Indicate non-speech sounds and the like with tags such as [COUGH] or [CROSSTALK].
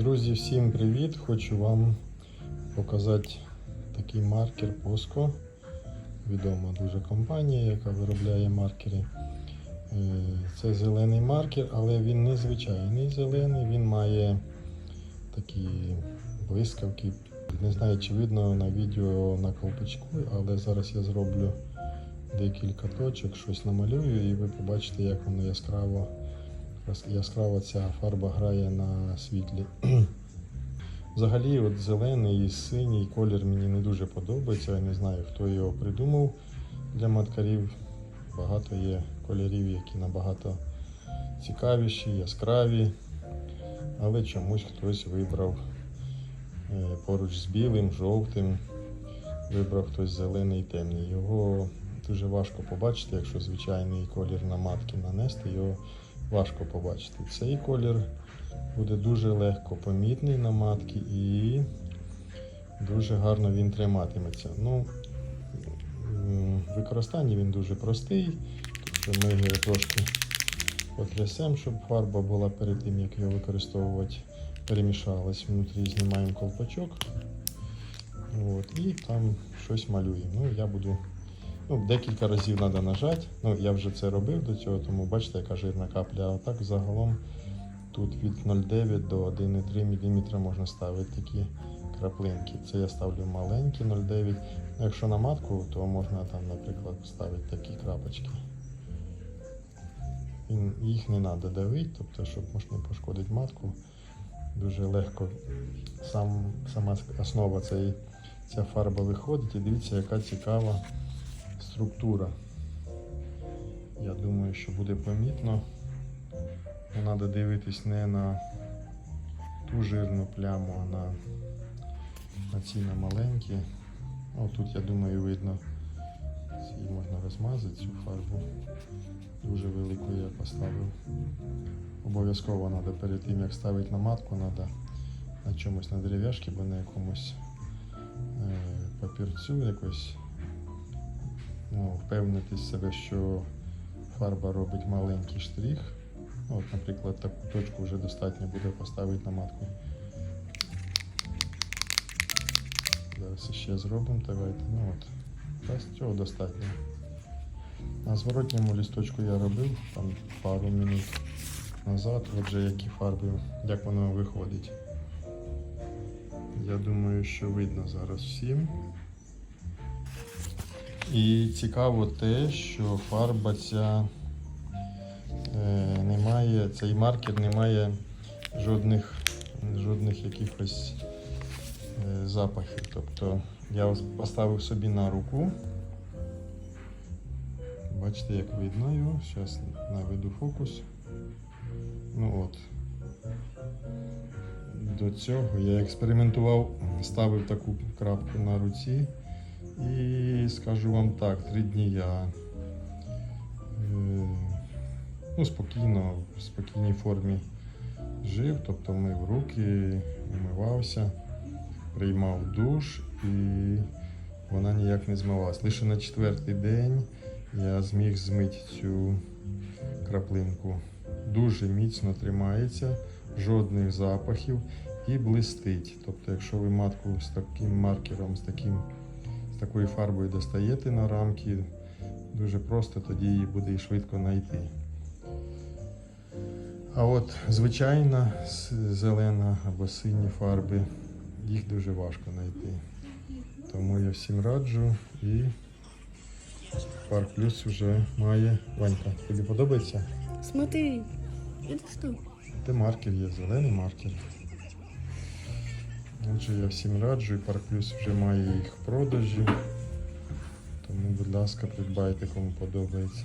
Друзі, всім привіт! Хочу вам показати такий маркер Posco. Відома дуже компанія, яка виробляє маркери. Е, Це зелений маркер, але він не звичайний зелений, він має такі блискавки. Не знаю, чи видно на відео на колпачку, але зараз я зроблю декілька точок, щось намалюю і ви побачите, як воно яскраво яс- яскраво ця фарба грає на світлі. [CLEARS THROAT] Взагалі, от зелений і синій колір мені не дуже подобається. Я не знаю, хто його придумав для маткарів. Багато є кольорів, які набагато цікавіші, яскраві. Але чомусь хтось вибрав е, поруч з білим, жовтим, вибрав хтось зелений і темний. Його дуже важко побачити, якщо звичайний колір на матки нанести, його важко побачити. Цей колір буде дуже легко помітний на матки і дуже гарно він триматиметься. Ну, в він дуже простий. Тобто ми його трошки потрясемо, щоб фарба була перед тим, як його використовувати, перемішалась. Внутрі знімаємо колпачок. От, і там щось малюємо. Ну, я буду Ну, декілька разів треба нажати. Ну, я вже це робив до цього, тому бачите, яка жирна капля. А так загалом тут від 0,9 до 1,3 мм можна ставити такі краплинки. Це я ставлю маленькі 0,9. Ну, Якщо на матку, то можна там, наприклад, ставити такі крапочки. Він- Їх не треба давити, тобто, щоб можна не пошкодити матку. Дуже легко сам, сама основа цієї, ця фарба виходить і дивіться, яка цікава структура. Я думаю, що буде помітно. Ну, Треба дивитись не на ту жирну пляму, а на, на ці на маленькі. О, тут, я думаю, видно. Ці можна розмазати цю фарбу. Дуже велику я поставив. Обов'язково треба перед тим, як ставити на матку, треба на чомусь на дерев'яшки, бо на якомусь е, папірцю якось ну, впевнити себе, що фарба робить маленький штрих. От, наприклад, таку точку вже достатньо буде поставити на матку. Зараз ще зробимо. Давайте. Ну от, та цього достатньо. На зворотньому лісточку я робив там пару минут назад, отже, які фарби, як воно виходить. Я думаю, що видно зараз всім. І цікаво те, що фарба ця е, не має, цей маркер не має жодних, жодних якихось е, запахів. Тобто я поставив собі на руку. Бачите, як видно його. Зараз наведу фокус. Ну от. До цього я експериментував, ставив таку крапку на руці. І скажу вам так, три дні я е, ну, спокійно, в спокійній формі жив, тобто мив руки, умивався, приймав душ і вона ніяк не змивалась. Лише на четвертий день я зміг змити цю краплинку. Дуже міцно тримається, жодних запахів і блистить. Тобто, якщо ви матку з таким маркером, з таким такою фарбою достаєте на рамки, дуже просто тоді її буде і швидко знайти. А от звичайна зелена або сині фарби, їх дуже важко знайти. Тому я всім раджу і Парк Плюс вже має. Ванька, тобі подобається? Смотри, это что? Де маркер є, зелений маркер. Отже, я всім раджу, і Парк Плюс вже має їх в продажі. Тому, будь ласка, придбайте, кому подобається.